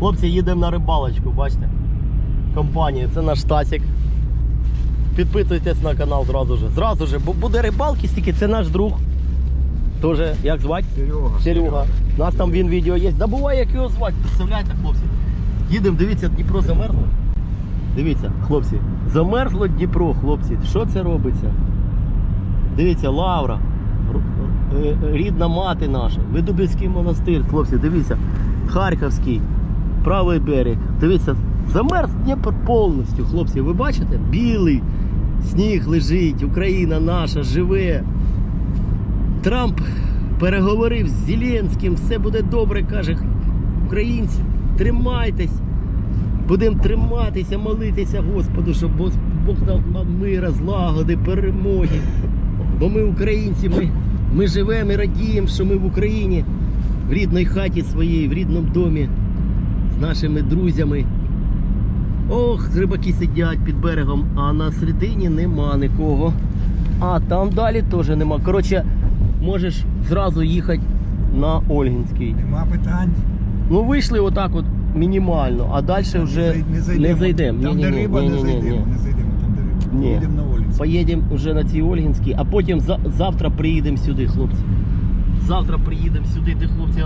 Хлопці, їдемо на рибалочку, бачите? Компанія, це наш Стасік. Підписуйтесь на канал зразу же. Зразу же, бо буде рибалки стільки, це наш друг. Тоже, як звати? Серега. Серега. У нас там він відео є. Забувай, як його звати. Представляєте, хлопці? Їдемо, дивіться, Дніпро замерзло. Дивіться, хлопці. Замерзло Дніпро, хлопці. Що це робиться? Дивіться, Лавра. Е, Рідна мати наша. Видубівський монастир, хлопці, дивіться. Харківський, правий берег. Дивіться, замерз Дніпро повністю, хлопці. Ви бачите? Білий сніг лежить, Україна наша живе. Трамп переговорив з Зеленським, все буде добре, каже. Українці, тримайтесь. Будемо триматися, молитися Господу, щоб Бог дав нам мира, злагоди, перемоги. Бо ми українці, ми, ми живемо і радіємо, що ми в Україні, в рідній хаті своїй, в рідному домі, з нашими друзями. Ох, рибаки сидять під берегом, а на середині нема нікого. А там далі теж нема. Коротше, можеш зразу їхати на Ольгінський. Нема питань. Ну вийшли отак от мінімально, а далі вже Не зайдемо. Там, де риба, не зайдемо. Не зайдемо там, де риба. Ні. Їдемо на вулицю. Поїдемо вже на цій Ольгінській, а потім завтра приїдемо сюди, хлопці. Завтра приїдемо сюди, де хлопці.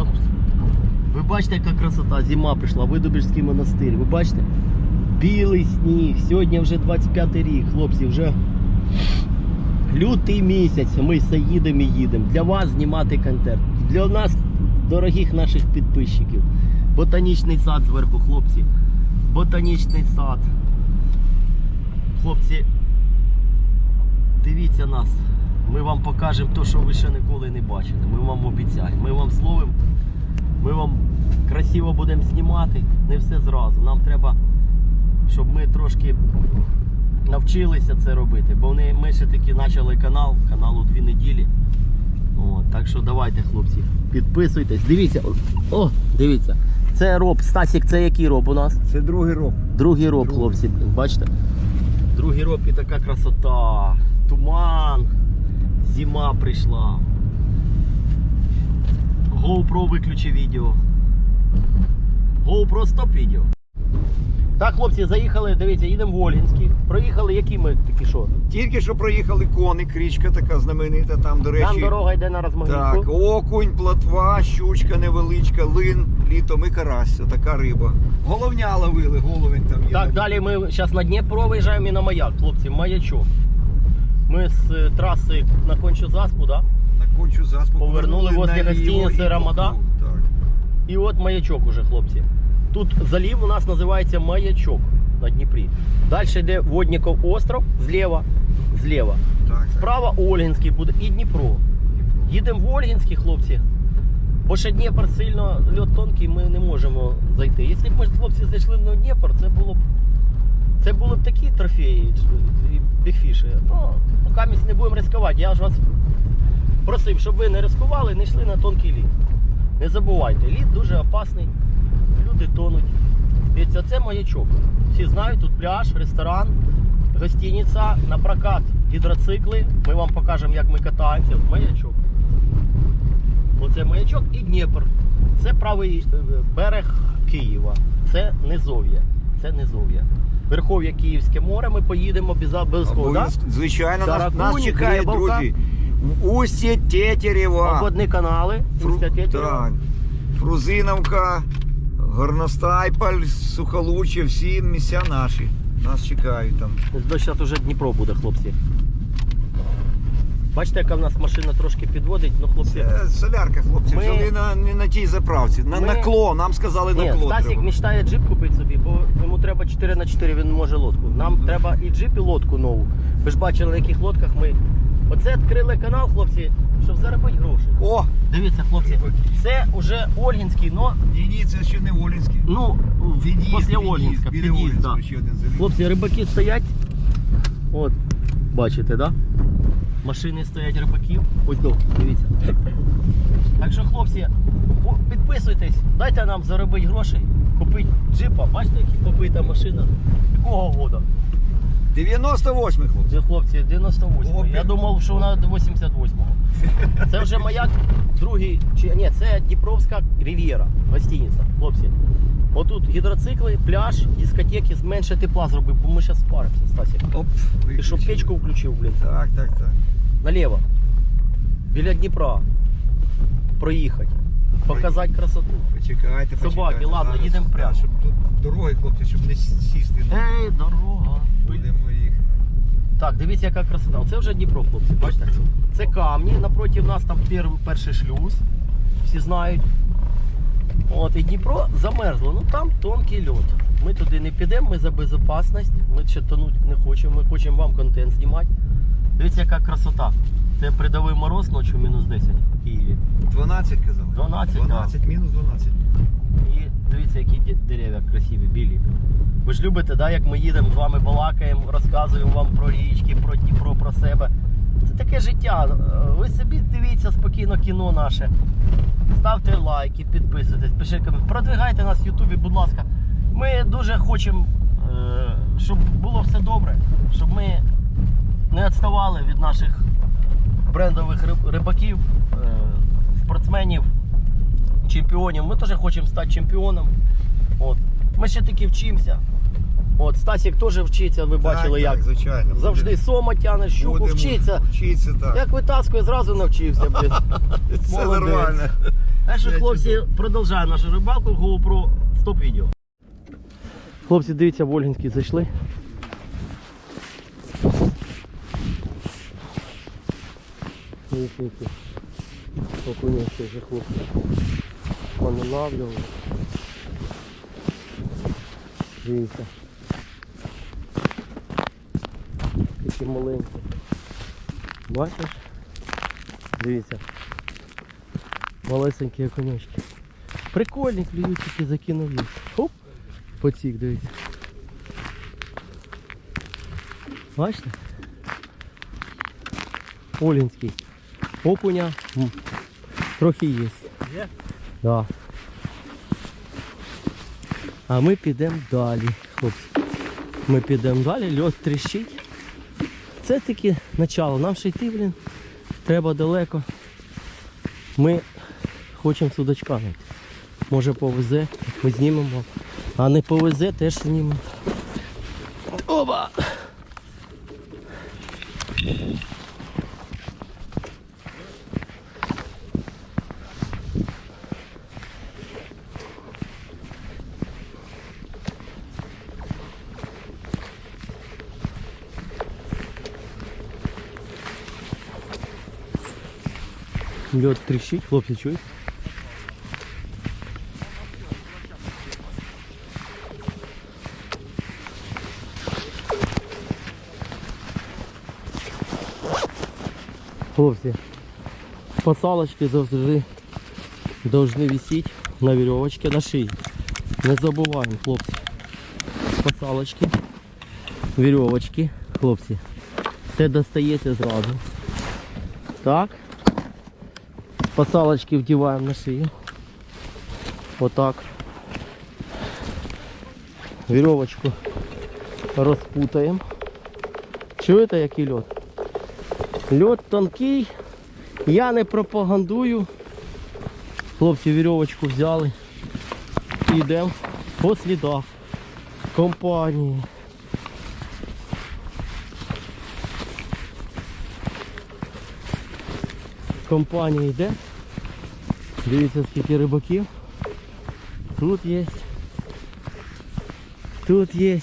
Ви бачите, яка красота, зима прийшла, Видубіжський монастир. Ви бачите? Білий сніг. Сьогодні вже 25 рік, хлопці, вже лютий місяць. Ми все їдемо і їдемо. Для вас знімати контент. Для нас, дорогих наших підписчиків. Ботанічний сад зверху, хлопці. Ботанічний сад. Хлопці, дивіться нас. Ми вам покажемо те, що ви ще ніколи не бачили. Ми вам обіцяємо. Ми вам словом, ми вам красиво будемо знімати. Не все зразу. Нам треба, щоб ми трошки навчилися це робити. Бо вони, ми ще таки почали канал, каналу дві неділі. От, так що давайте, хлопці, підписуйтесь. Дивіться, о, дивіться. Це роб. Стасік, це який роб у нас? Це другий рок. Другий роб, Другий. хлопці, бачите? Другий роб і така красота. Туман. Зима прийшла. GoPro виключи відео. GoPro стоп відео. Так, хлопці, заїхали, дивіться, їдемо в Ольгінський. Проїхали, які ми такі що? Тільки що проїхали коник, річка така знаменита, там, до речі. Там дорога йде на Так, окунь, плотва, щучка невеличка, лин, літом і карась. Така риба. Головня ловили, головень там є. Так, далі ми зараз на Дніпро виїжджаємо і на маяк, хлопці, маячок. Ми з е, траси на кончу заспу, да? На кончу заспу Повернули возле наліво гостиниці «Рамада». Так. І от маячок уже, хлопці. Тут залів у нас називається маячок на Дніпрі. Далі йде Водніков остров зліва. зліва. Так. Справа Ольгінський буде і Дніпро. Їдемо в Ольгінський, хлопці. Бо ще Дніпр сильно льот тонкий, ми не можемо зайти. Якщо б ми, хлопці зайшли на Дніпр, це було б. Це були б такі трофеї і бігфіші. Ну, поки ми не будемо ризикувати. Я ж вас просив, щоб ви не ризикували, не йшли на тонкий лід. Не забувайте, лід дуже опасний, люди тонуть. Дивіться, це маячок. Всі знають, тут пляж, ресторан, гостиниця, на прокат гідроцикли. Ми вам покажемо, як ми катаємося. Маячок. Оце маячок і Дніпр. Це правий е, берег Києва. Це низов'я. Це низов'я. Верхов'я Київське море, ми поїдемо. Да? Обов'язково. Звичайно, нас, нас чекає, друзі. Устє Тетерева. Обводні канали. Фру... Устя-Тетерева. Так. Фрузиновка, Горностайпаль, Сухолуччя, всі місця наші. Нас чекають там. Зараз вже Дніпро буде, хлопці. Бачите, яка в нас машина трошки підводить, ну хлопці. Солярка, хлопці. Ми- Взяли на, не на тій заправці. На, Ми- на кло, нам сказали Ні, на кло. Стасік треба. мечтає джип купити собі, бо йому треба 4 на 4 він може лодку. Нам треба і джип, і лодку нову. Ви ж бачили, на яких лодках ми. Оце відкрили канал, хлопці, щоб заробити гроші. О! Дивіться, хлопці, це вже Ольгінський, но Ні, ні, це ще не Волінський. ну після Ольгінська. Біля Під'їзд, Волінського да. ще один заліз. Хлопці, рибаки стоять. От, бачите, да? Машини стоять рибаків. Ось до, дивіться. Так що, хлопці, хо- підписуйтесь, дайте нам заробити грошей, купити джипа. Бачите, яка побита машина. Якого года? 98 хлопці. Це хлопці, 98 О, Я думав, що вона 88-го. Це вже маяк другий, чи ні, це Дніпровська Рів'єра, гостиниця. Хлопці, Отут гідроцикли, пляж, дискотеки, менше тепла зробив, бо ми зараз спаримося, Стасік. Оп, Ти що печку включив, блін? Так, так, так. Наліво. Біля Дніпра. Проїхати. Показати красоту. Почекайте, Собаки, почекайте. ладно, Зараз, їдемо прямо. Щоб тут дороги, хлопці, щоб не сісти. Ей, дорога. Так, дивіться, яка красота. Оце вже Дніпро, хлопці, бачите? Це камні, напроти нас там пер- перший шлюз. Всі знають. От, і Дніпро замерзло. Ну там тонкий льод. Ми туди не підемо, ми за безпечність. Ми ще тонуть не хочемо, ми хочемо вам контент знімати. Дивіться, яка красота. Це придовий мороз ночі мінус 10 в Києві. 12 казали? 12, 12, мінус 12. І дивіться, які дерев'я красиві, білі. Ви ж любите, да, як ми їдемо з вами балакаємо, розказуємо вам про річки, про Дніпро, про себе. Це таке життя. Е, Ви собі дивіться спокійно кіно наше. Ставте лайки, підписуйтесь, пишіть коментарі. Продвигайте нас в Ютубі, будь ласка. Ми дуже хочемо, е, щоб було все добре, щоб ми не відставали від наших брендових рибаків, е, спортсменів чемпіонів. Ми теж хочемо стати чемпіоном. От. Ми ще таки вчимося. От, Стасік теж вчиться, ви бачили, так, як. Так, звичайно. Завжди сома тяне, щуку Будемо вчиться. Вчиться, так. Як витаскує, зразу навчився. Блін. Це нормально. А що, хлопці, продовжаємо нашу рибалку GoPro стоп відео. Хлопці, дивіться, в Ольгінський зайшли. Які вже хлопці. Поналавлювали. Дивіться. Такі маленькі. Бачиш? Дивіться. Малесенькі окунячки. Прикольні клюючки закинув їх. Хоп! Потік, дивіться. Бачите? Олінський. Окуня трохи є. Є? Да. А ми підемо далі, хлопці. Ми підемо далі, льод тріщить. Це таки начало. Нам ще йти, блін. Треба далеко. Ми хочемо судачка знайти. Може повезе, ми знімемо. А не повезе, теж знімемо. Оба! Лед тріщить, хлопці чують? Хлопці, посалочки завжди должны висеть на веревочке на шиї. Не забуваємо, хлопці. Посалочки, веревочки, хлопці. Це достаєте зразу. Так. Посалочки вдіваємо на шию. Отак. Веревочку розпутаємо. Чуєте, який льот? Льот тонкий. Я не пропагандую. Хлопці вірьовочку взяли. І по слідах компанії. Компанія йде. Дивіться скільки рибаків. Тут є. Тут є.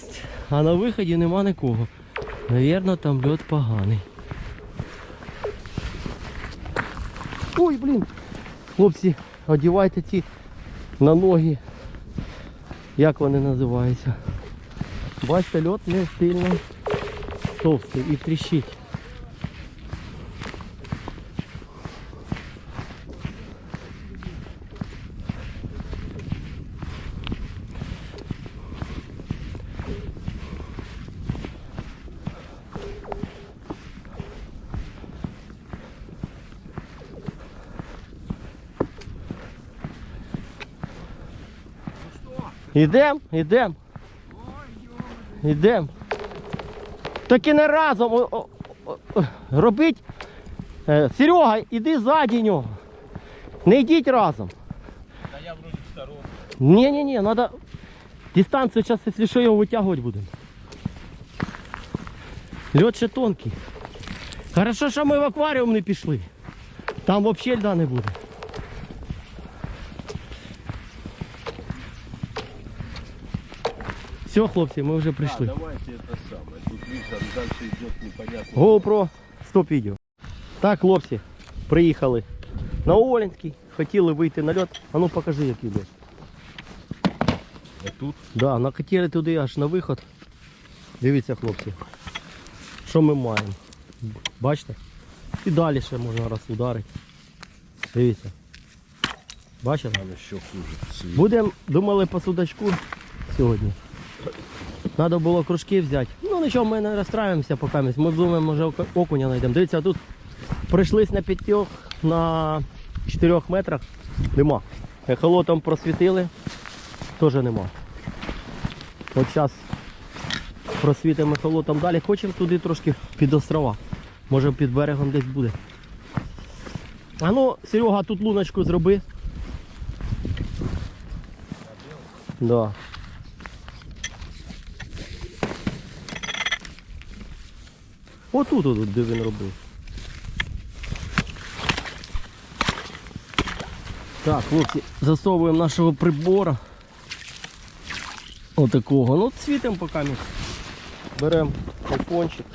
А на виході нема нікого. Навірно, там льот поганий. Ой, блін. Хлопці, одівайте ці на ноги. Як вони називаються? Бачите, льот не сильно товстий і тріщить. Ідем, ідем. Ідем. Таки не разом. о- Робіть. Е, Серега, іди ззаді нього. Не йдіть разом. Та я вроді в старому. Не-не-не, надо дистанцию сейчас, если что, его вытягивать будем. Лед ще тонкий. Хорошо, що ми в акваріум не пішли. Там взагалі льда не буде. Все, хлопці, ми вже прийшли. давайте это самое. Тут видишь, дальше идет непонятно. GoPro, стоп відео. Так, хлопці, приїхали на Оленський, хотіли вийти на льот. А ну покажи, льот. А тут Да, накатили туди аж на виход. Дивіться, хлопці. Що ми маємо? Бачите? І далі ще можна раз ударити. Дивіться. Бачите? хуже. Будемо, думали по судачку сьогодні. Треба було кружки взяти. Ну нічого, ми не розстраюємося поки. Ми думаємо, може окуня знайдемо. Дивіться, тут прийшлись на п'ятьох на 4 метрах. Нема. Ехолотом просвітили, теж нема. От зараз просвітимо ехолотом далі. Хочемо туди трошки під острова. Може під берегом десь буде. А ну, Серега, тут луночку зроби. Да. Отут, отут, де він робив. Так, хлопці, засовуємо нашого прибора. Отакого. Ну, цвітимо поки ми. Беремо айфончик.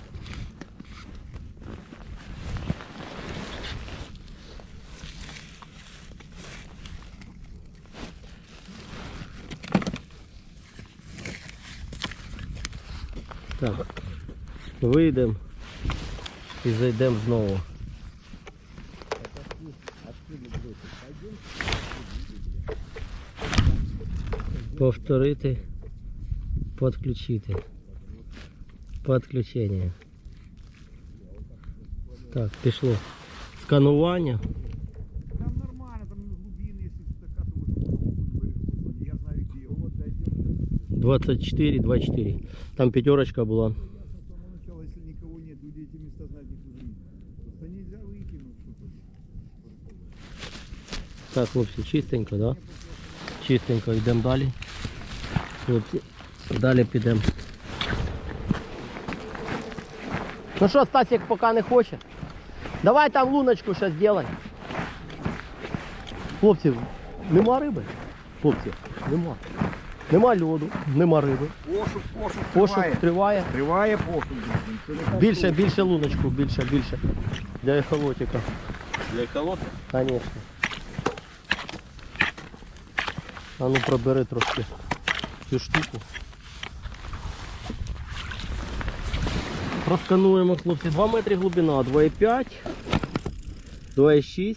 Так. Вийдемо і зайдемо знову. Повторити, підключити. Підключення. Так, пішло. Сканування. Там нормально, там глубины, если така, то вы Я знаю, где его. Вот дойдем. 24, 24. Там пятерочка была. Так, хлопці, чистенько, да? Чистенько, йдемо далі. Хлопці, далі підемо. Ну що, Стасик поки не хоче. Давай там луночку ще зробимо. Хлопці, нема риби. Хлопці, нема. Нема льоду, нема риби. Пошук, пошук, Пошук триває. триває. Триває пошук. блін, це не так Більше, просто. більше луночку, більше, більше. Для ехолотика. Для эколота? Конечно. А ну пробери трошки цю штуку. Проскануємо, хлопці. 2 метри глибина, 2,5, 2,6.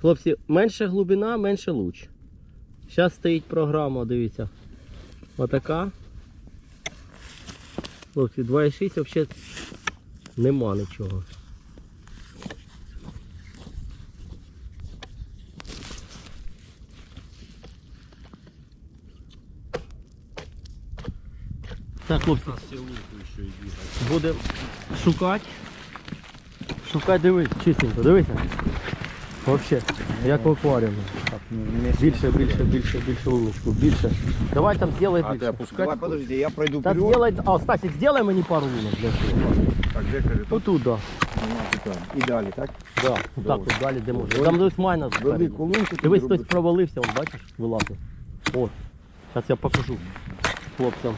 Хлопці, менша глибина, менше луч. Зараз стоїть програма, дивіться. Отака. Хлопці, 2,6 взагалі нема нічого. Так, хлопці, будемо шукати. Шукати, дивись, чистенько, дивися. Вообще, як в акваріумі. Так, ну. Більше, більше, більше, більше луночку, більше. Давай там ты більше. Давай, подожди, я пройду Та вперед. сделай, а, Стасик, сделай мені пару лунок для цього. Так, де тут Отут, да. нема питань. І далі, так? Да, так, от далі де можна. Там дивись майна. Велику лунку. Дивись, хтось провалився, он, бачиш, вилазить. От. Зараз я покажу хлопцям.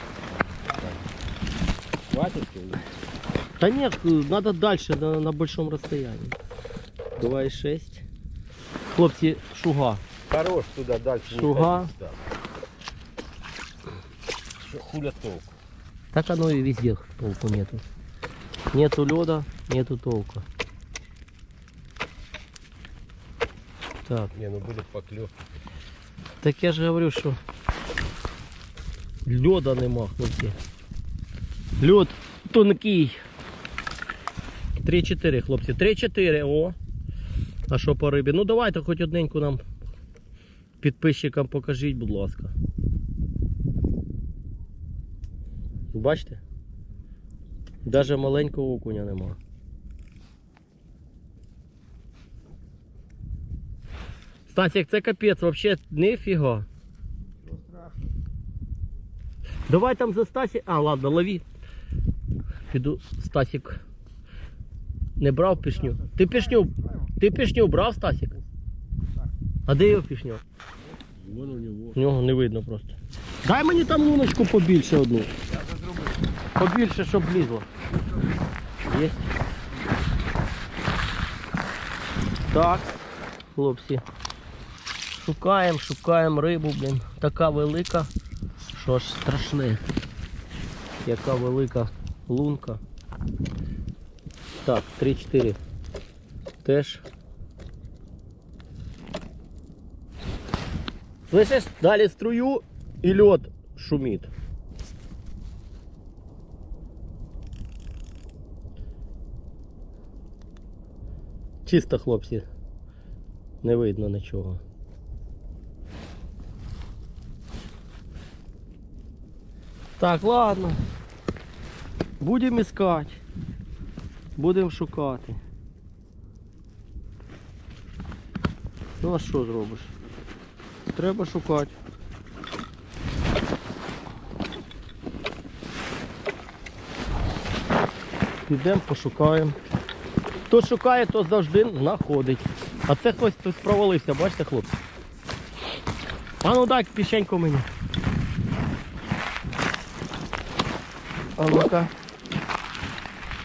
Хватит? Да нет, надо дальше, на, на большом расстоянии. 2,6. Хлопці, шуга. Хорош туда дальше. Шуга. Что хуля толку? Так оно и везде толку нету. Нету льда, нету толку. Так, Не, ну будет поклев. так я ж говорю, що льода нема, хлопці. Льод тонкий. 3-4, хлопці. 3-4, о. А що по рибі? Ну давайте хоч одненьку нам підписчикам покажіть, будь ласка. Бачите? Даже маленького окуня нема. Стасік, це капець, вообще нифіга. Давай там за Стасік. А, ладно, лови. Піду, Стасік. Не брав пішню. Ти пішню. Ти пішню брав, Стасік? А де його пішню? Вон у него. В нього не видно просто. Дай мені там луночку побільше одну. Побільше, щоб влізло. Є. Так, хлопці. Шукаємо, шукаємо рибу, блін. Така велика, що ж страшне. Яка велика лунка. Так, 3-4. Теж. Слышиш, далі струю і льот шумить. Чисто, хлопці. Не видно нічого. Так, ладно. Будемо іскати. Будемо шукати. Ну а що зробиш? Треба шукати. Підемо, пошукаємо. Хто шукає, то завжди знаходить. А це хтось тут провалився, бачите, хлопці? А ну дай пішеньку мені. А ну-ка.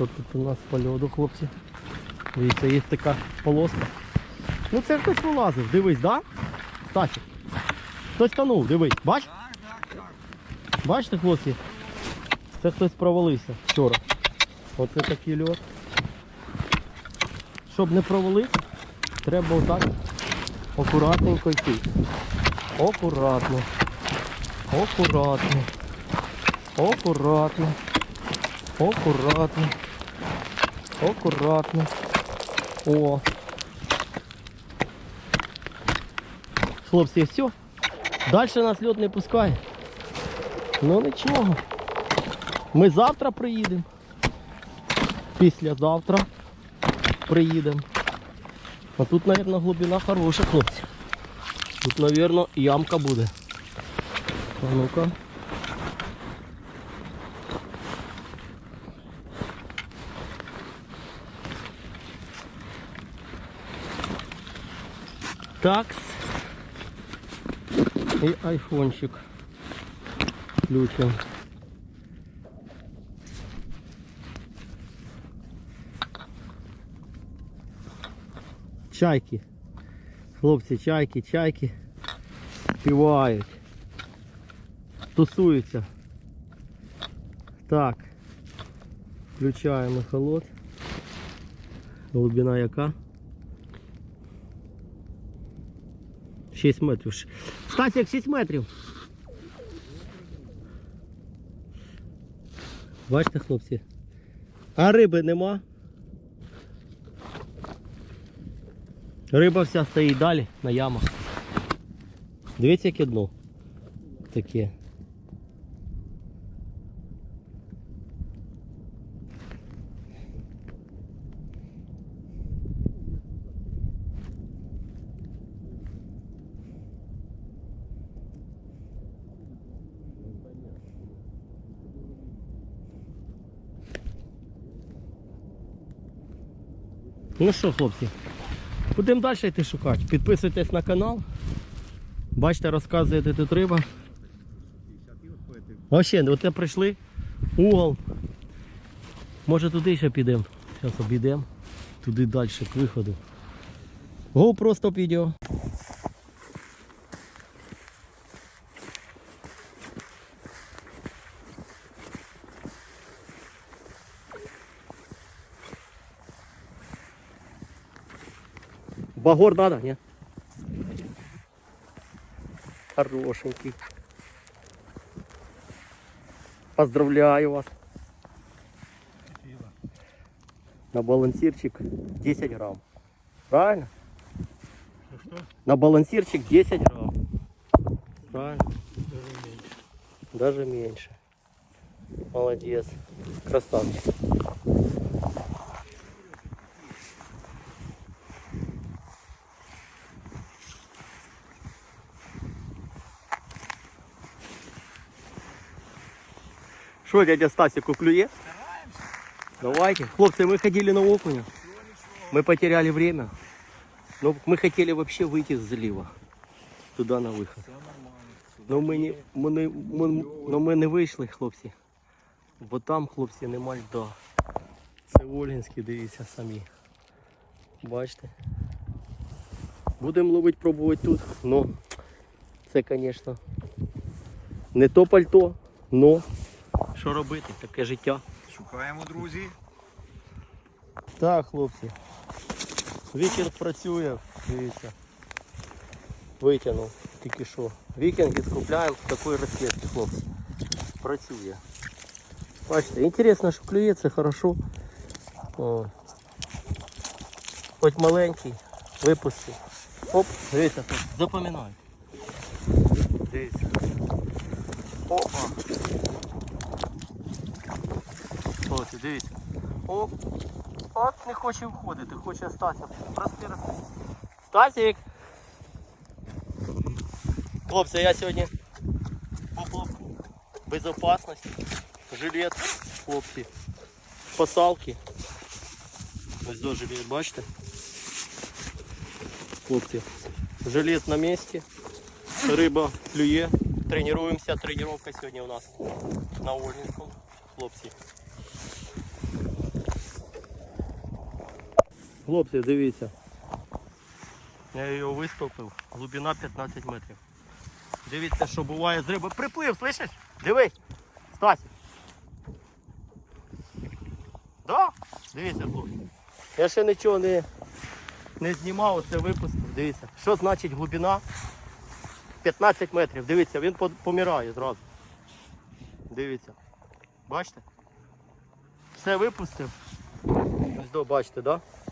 Що тут у нас по льоду, хлопці? Дивіться, є така полоска. Ну це хтось вилазив, дивись, да? Стасі. Хтось тонув, дивись, бач? Бачите, хлопці? Це хтось провалився вчора. Оце такий льот. Щоб не провалитися, треба отак акуратненько йти. Акуратно. Акуратно. Акуратно. Акуратно. Акуратно. О. Хлопці, все. Далі нас льот не пускає. Ну нічого. Ми завтра приїдемо. Післязавтра приїдемо. А тут, мабуть, глибина хороша, хлопці. Тут, мабуть, ямка буде. А ну-ка. Такс. І айфончик. Включим. Чайки. Хлопці, чайки, чайки співають. Тусуються. Так. Включаємо холод. Глибина яка? 6 метрів. Стасік 6 метрів. Бачите, хлопці? А риби нема. Риба вся стоїть далі на ямах. Дивіться, яке дно. Таке. Ну що, хлопці, будемо далі йти шукати. Підписуйтесь на канал. Бачите, розказуєте тут риба. Вообще, от прийшли. Угол. Може туди ще підемо. Зараз обійдемо. Туди далі к виходу. Гоу просто відео. Багор надо, не? Хорошенький. Поздравляю вас. На балансирчик 10 грамм. Правильно? На балансирчик 10 грамм. Правильно? Даже меньше. Молодец. Красавчик. Що, дядя Стасику клює? Давайте. Хлопцы, мы ходили на окуня. Мы потеряли время. Но мы хотели вообще выйти с залива. Туда на выход. Но ми не, ми не, ми, но ми не вийшли, хлопці. Бо там, хлопці, нема льда. Це Олінський, дивіться самі. Бачите? Будемо ловити, пробувати тут. Ну, це, звісно, не то пальто, но що робити? Таке життя. Шукаємо, друзі. Так, хлопці. Вікінг працює, дивіться. Витягнув тільки що. Вікінги скупляємо в такої розкидки, хлопці. Працює. Бачите, інтересно, що клює, це хорошо. О. Хоч маленький, випустив. Оп, дивіться, тут запам'ятаю. Дивіться. Опа. Хлопці, дивіться. Оп. От не хоче входити, хоче Стася. Прости, прости. Стасик! Хлопці, я сьогодні поплав безопасності, жилет, хлопці, спасалки. Ось до жилет, бачите? Хлопці, жилет на місці, риба клює. Тренуємося, тренування сьогодні у нас на Ольгінському. Хлопці. Хлопці, дивіться. Я його виступив. Глибина 15 метрів. Дивіться, що буває з риби. Приплив, слышиш? Дивись. Стась. Да? Дивіться, хлопці. Я ще нічого не, не знімав, оце випустив. Дивіться. Що значить глибина? 15 метрів. Дивіться, він помирає зразу. Дивіться. Бачите? Все випустив. Ось до, бачите, так? Да?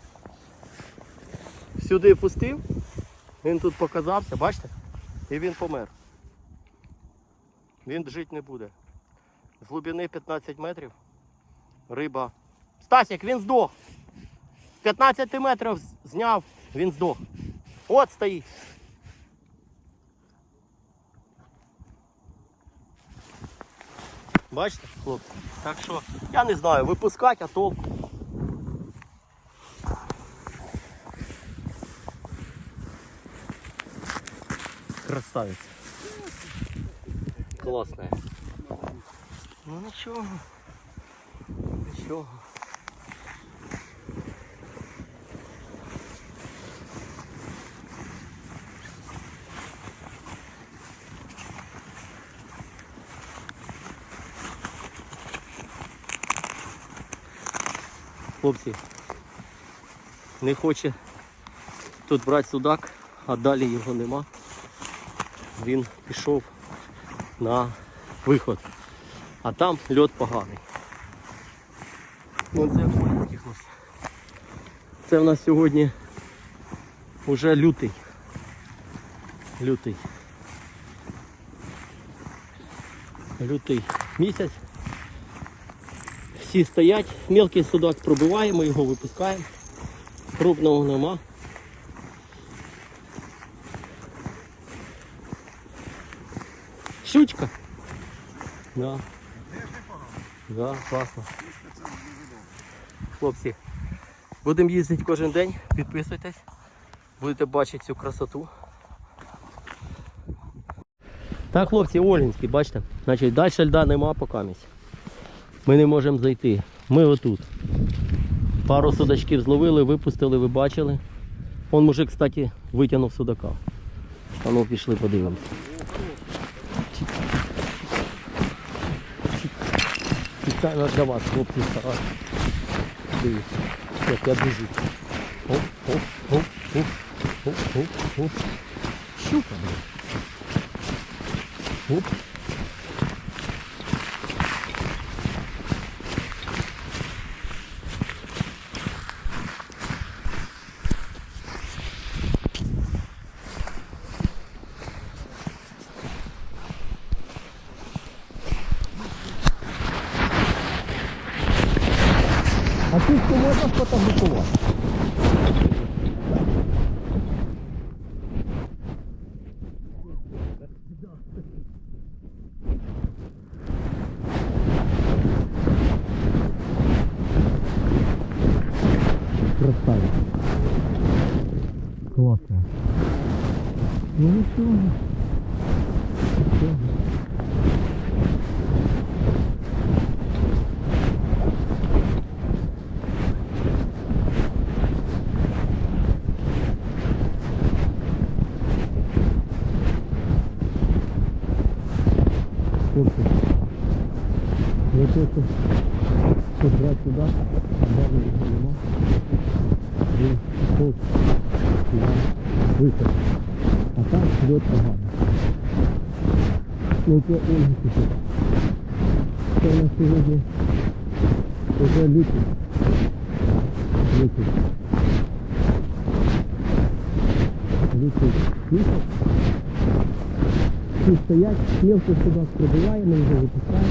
Сюди пустив, він тут показався, бачите? І він помер. Він жити не буде. З глибини 15 метрів риба. Стасік, він здох. З 15 метрів зняв, він здох. От стоїть. Бачите, хлопці? Так що, я не знаю, випускати, а толку. Красавица. Классная. Ну ничего. Ничего. Хлопці, не хоче тут брати судак, а далі його нема він пішов на виход. А там льот поганий. Вон це. Це в нас сьогодні вже лютий. Лютий. Лютий місяць. Всі стоять, мелкий судак пробиваємо, його випускаємо. Крупного нема. Щучка. Да. Да, класно. Хлопці, будемо їздити кожен день, підписуйтесь, будете бачити цю красоту. Так, хлопці, Ольгінський, бачите? Значить, далі льда нема поки місць. Ми не можемо зайти. Ми отут. Пару судачків зловили, випустили, ви бачили. Он мужик, кстати, витягнув судака. А ну пішли подивимося. Спеціально для вас, хлопці, стараюсь. Дивіться, як я біжу. Оп, оп, оп, оп, оп, оп, оп. Щука, блин. Оп. А тут можна сфотографувати. Ну нічого. Нічого. Хлопці, ви хочете щось брати сюди, далі його нема. Він тут, я виход. А так льот погано. Ну це у нас сьогодні вже лютий. Лютий. Лютий місяць. Всі стоять, мілкий судак прибуває, ми вже випускаємо.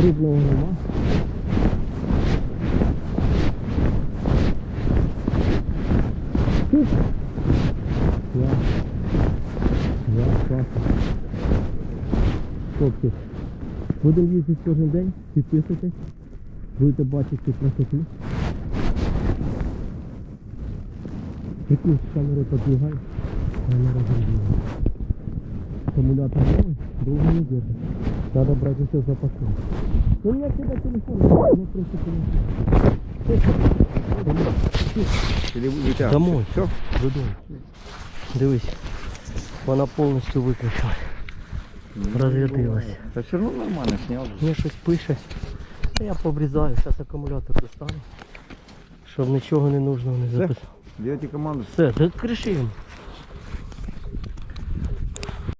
Крупного нема. Тут. Я. Я класно. Хлопці, будемо їздити кожен день, підписуйтесь, будете бачити красоту. Якусь камеру подвигай, камера забігає. Аккумулятор новый, долго не держит. Надо брать все запасное. Ну, у меня всегда телефон, ну просто телефон. Домой. Все? Додому. Дивись, вона повністю виключила. Розрядилась. Та все одно нормально сняв. Мені щось пише. Я пообрізаю, зараз акумулятор достану. Щоб нічого не нужного не Все? записав. Делайте команду. Все, закриши їм.